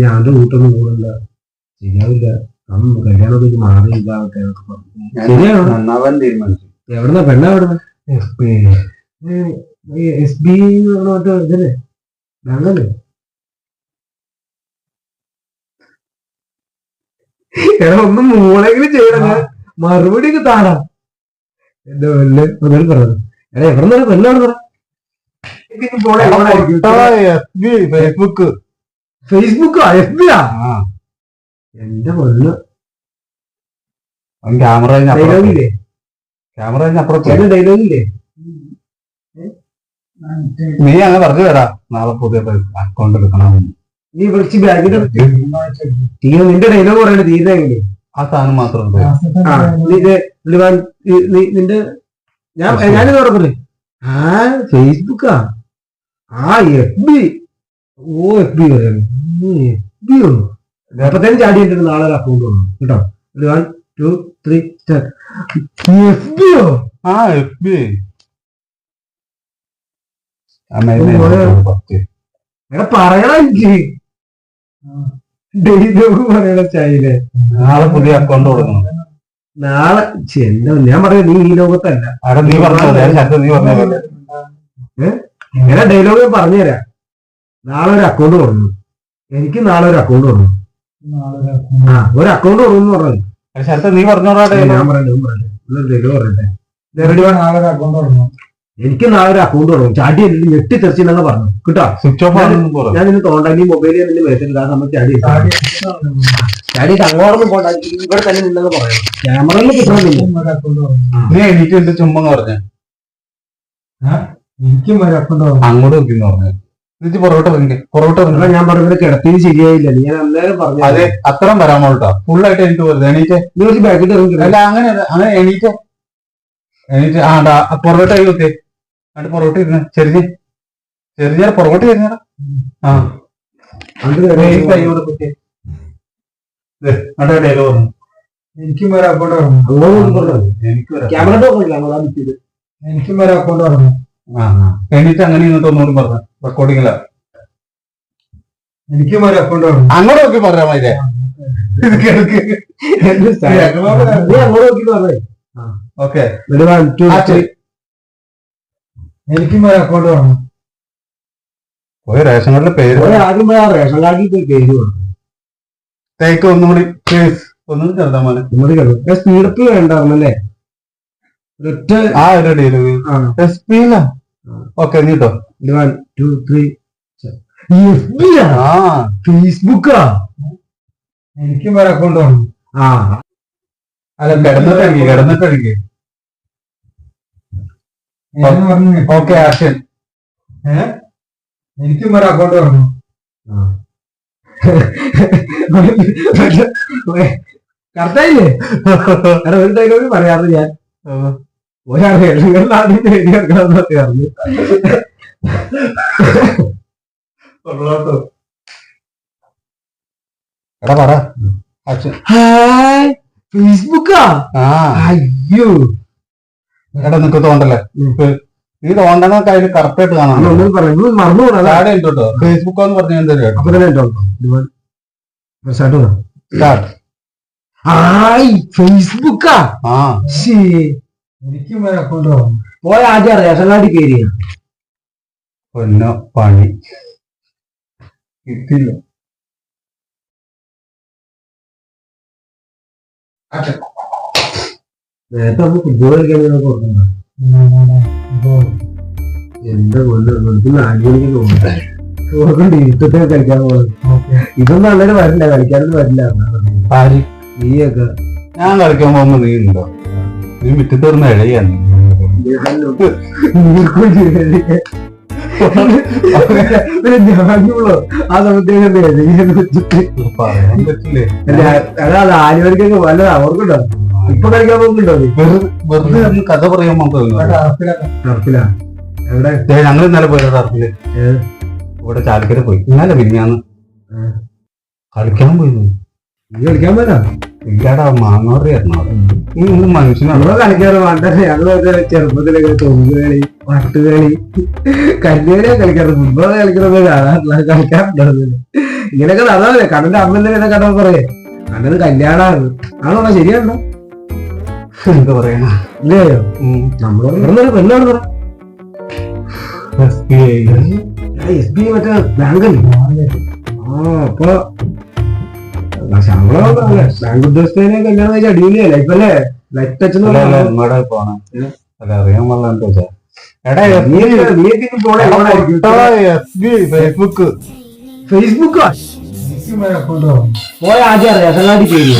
ഞാൻ കൂട്ടൊന്നും വീട്ടൊന്നും കൂടണ്ട. ശരിയാവില്ല. അന്ന് ഇത് മാറിയില്ല ആൾക്കാരൊക്കെ പറഞ്ഞു. ശരിയാണോ? നന്നാവാൻ തീരുമാനിച്ചു. എവിടുന്ന പെണ്ണ എവിടുന്ന? എസ് ബി മറ്റേ ഇതല്ലേ? ബാങ്കല്ലേ? എടാ ഒന്നും മൂളെങ്കിലും ചെയ്യണ. മറുപടി ഒക്കെ താടാ. എന്റെ വല്ല മുതൽ പറഞ്ഞു എടാ എവിടെ നിന്നാണ് പെണ്ണാണ് പറയാ ഫേസ്ബുക്ക് ഫേസ്ബുക്കോ എഫ് ബി ആ? ആ. എന്റെ പൊന്ന് അവൻ ക്യാമറ ക്യാമറ അപ്പുറത്ത്. നീ അങ്ങനെ പറഞ്ഞു തരാ. നാളെ പുതിയ അക്കൗണ്ട് എടുക്കണം. നീ വിളിച്ച് ബാങ്കിന്റെ നിന്റെ ഡയലോഗ് പറയണേ തീരുന്നെങ്കിൽ ആ സാധനം മാത്രം നീ നീ- നീ- നിന്റെ ഞാൻ ഞാനിത് പറഞ്ഞേ ആ ഫേസ്ബുക്കാ ആ? എഫ് ബി ഓ എഫ് ബി എഫ് ബി ഒന്നു ചാടി ഇട്ടിട്ട് നാളെ ഒരു അക്കൗണ്ട് വന്നു. കേട്ടോ? ഒരു വൺ ടു ത്രീ എഫ് ബിയോ ആ എഫ് ബി പറയണ ഡയലോഗ് നാളെ പുതിയ അക്കൗണ്ട് നാളെ എന്റെ ഞാൻ പറയാം നീ ഈ ലോകത്തല്ല. നീ നീ ഡയലോഗ് ഞാൻ പറഞ്ഞുതരാം. നാളെ ഒരു അക്കൗണ്ട് തുടങ്ങും. എനിക്ക് നാളെ ഒരു അക്കൗണ്ട് തുടങ്ങും. ആ ഒരു അക്കൗണ്ട് തുടങ്ങും പറഞ്ഞു നീ പറഞ്ഞോടാ ഞാൻ പറയട്ടെ പറയട്ടെ? എനിക്ക് നാളെ ഒരു അക്കൗണ്ട് തുടങ്ങും. ചാടി എനിക്ക് ഞെട്ടി തെറിച്ചില്ലെന്ന് പറഞ്ഞു. കേട്ടോ? സ്വിച്ച് ഓഫ് ഞാൻ നിന്നെ തോണ്ടാ നീ മൊബൈലിൽ നിന്റെ മേത്തില്ല ആ സമയത്ത് ചാടി ചാടി അങ്ങോട്ടൊന്നും പോണ്ട. ഇവിടെ തന്നെ നിന്നെന്ന് പറയാം ക്യാമറയിൽ കിട്ടണമെന്നില്ല. നീ എനിക്ക് എന്റെ ചുമ്മെന്ന് പറഞ്ഞു? എനിക്കും ഒരു അക്കൗണ്ട് അങ്ങോട്ട് നോക്കിന്ന് പറഞ്ഞു. എന്നിട്ട് പൊറോട്ട ഇറങ്ങി പൊറോട്ട ഇറങ്ങി ഞാൻ പറഞ്ഞത് കിടത്തിന് ശരിയായില്ല. ഞാൻ അന്നേരം പറഞ്ഞു അതെ അത്രയും വരാമോ കേട്ടോ ഫുള്ളായിട്ട് എനിക്ക് വെറുതെ എണീറ്റ്. ഇത് കുറച്ച് ബാക്കിട്ട് അല്ല അങ്ങനെ അങ്ങനെ എണീറ്റ്. എണീറ്റ്. ആ പൊറോട്ട കൈ കുത്തി എന്നിട്ട് പൊറോട്ട ഇരുന്ന്. ചെറിയ ചെറിയ പൊറോട്ട ചെറിഞ്ഞാ ആ. ഈ കൈ കൂടെ കുത്തി. പറഞ്ഞു എനിക്കും വരെ അക്കൗണ്ട് തുറന്നു എനിക്ക് വരാം. ക്യാമറ എനിക്കും വരെ അക്കൗണ്ട് ആ. എണീറ്റ് അങ്ങനെ ഇങ്ങോട്ട് ഒന്നുകൂടി പറഞ്ഞു റെക്കോർഡിങ്ങില എനിക്കും ഒരു അക്കൗണ്ട് അങ്ങോട്ട് നോക്കി പറയാ മതി അങ്ങോട്ട് നോക്കി ഓക്കെ. എനിക്കും ഒരു അക്കൗണ്ട് റേഷൻ കാർഡിലെ പേര് ഒരു ആദ്യം പോയി ആ റേഷൻ കാർഡിൽ പോയി പേര് തേക്ക് ഒന്നും കൂടി പ്ലീസ് ഒന്നും ചെറുതാ മോനെ. സ്പീഡപ്പ് ഒറ്റ ആ ഒരു ഡീൽ ആ. എസ് ഓക്കെ നീട്ടോ വൺ ടു ത്രീ ആ ഫേസ്ബുക്കാ? എനിക്കും വേറെ അക്കൗണ്ട് വേണം. ആ. അല്ല ഞാൻ പറഞ്ഞു? ഓക്കെ ആക്ഷൻ എനിക്കും വേറെ അക്കൗണ്ട് വേണം. കറക്റ്റായില്ലേ ഒരു ഡയലോഗ് പറയാറ് ഞാൻ. കാർഡിൽ ആദ്യം എഴുതി വെക്കണമെന്നൊക്കെ പറഞ്ഞു. എടാ പറ. ഹായ് ഫേസ്ബുക്കാ? ആ. അയ്യോ. എടാ നിനക്ക് തോണ്ടല്ലേ ഈ തോണ്ടണൊക്കെ അതിൽ കറക്റ്റ് ആയിട്ട് കാണാം. മറന്നു താഴെ ഉണ്ട് കേട്ടോ ഫേസ്ബുക്ക് എന്ന് പറഞ്ഞ എന്താ കേട്ടോ അപ്പൊ തന്നെ ഉണ്ടോ സ്റ്റാർട്ട്. ഹായ് ഫേസ്ബുക്കാ? ആ. ശ്ശേ. എനിക്കും അക്കൗണ്ട് പോയ ആദ്യം റേഷൻ കാർഡിൽ കയറിയ പൊന്നോ പണി. കിട്ടില്ല നേരത്തെ നമുക്ക് ഫുട്ബോൾ കളിക്കാൻ വേണ്ടി കൊടുക്കണ്ട എന്റെ കൊല്ലം നാല് മണിക്ക് തോന്നുന്നു. ഓർക്കണ്ട ഇരുട്ടത്തെ കളിക്കാൻ പോകുന്നത് ഇതൊന്നും അങ്ങനെ വരില്ല കളിക്കാനൊന്നും വരില്ല. നീയൊക്കെ. ഞാൻ കളിക്കാൻ പോകുമ്പോ നീ ഉണ്ടോ? നീ മുറ്റത്ത് വരുന്ന ഇഴയാണ് ഞാനുള്ളൂ ആ സമയത്തേക്ക് പറയാൻ പറ്റില്ലേ? വല്ലതാ ഓർക്കുണ്ടോ ഇപ്പൊ കളിക്കാൻ പോകുന്നുണ്ടോ വെറുതെ കഥ പറയാൻ ടർഫിലാ. എവിടെ? ഞങ്ങൾ ഇന്നലെ പോയത് ടർഫിൽ? ഇവിടെ ചാലക്കര പോയി. ഇന്നലെ മിനിഞ്ഞാന്ന്. ആ. കളിക്കാൻ പോയി നീ കളിക്കാൻ പോരാ ഇല്ലടാ മാങ്ങോറി നീ മനുഷ്യനാണോ കളിക്കാറ് പണ്ടല്ലേ ഞങ്ങളൊക്കെ ചെറുപ്പത്തിലൊക്കെ തൊഴിലുകളി പട്ടുകളി കല്ലുകളിയൊക്കെ കളിക്കാറ്. ഫുട്ബോൾ കളിക്കുന്നത് കാണാറില്ല കളിക്കാറുണ്ടായിരുന്നില്ല ഇങ്ങനെയൊക്കെ നടന്നല്ലേ? കണ്ണന്റെ അമ്മ കണ്ടപ്പോ പറയേ. കണ്ണന് കല്യാണാണ്. ആണോ ശരിയാണോ എന്താ പറയണ? ഇല്ലയോ നമ്മളോട് പെണ്ണാണ് പറ. S B I S B മറ്റേ ബാങ്കല്ലേ ആ അപ്പൊ ശമ്പളം ബാങ്ക് ഉദ്യോഗസ്ഥനെ കല്യാണം കഴിച്ച അടിപൊളിയാ. ലൈഫ് അല്ലേ? ലൈഫ് ടച്ച് എന്ന് പോണേ. അല്ല അറിയാൻ പാടില്ല വെച്ചാ എടാ? ഫേസ്ബുക്ക് ഫേസ്ബുക്കോ പോയ ആദ്യം അറിയാം പേര്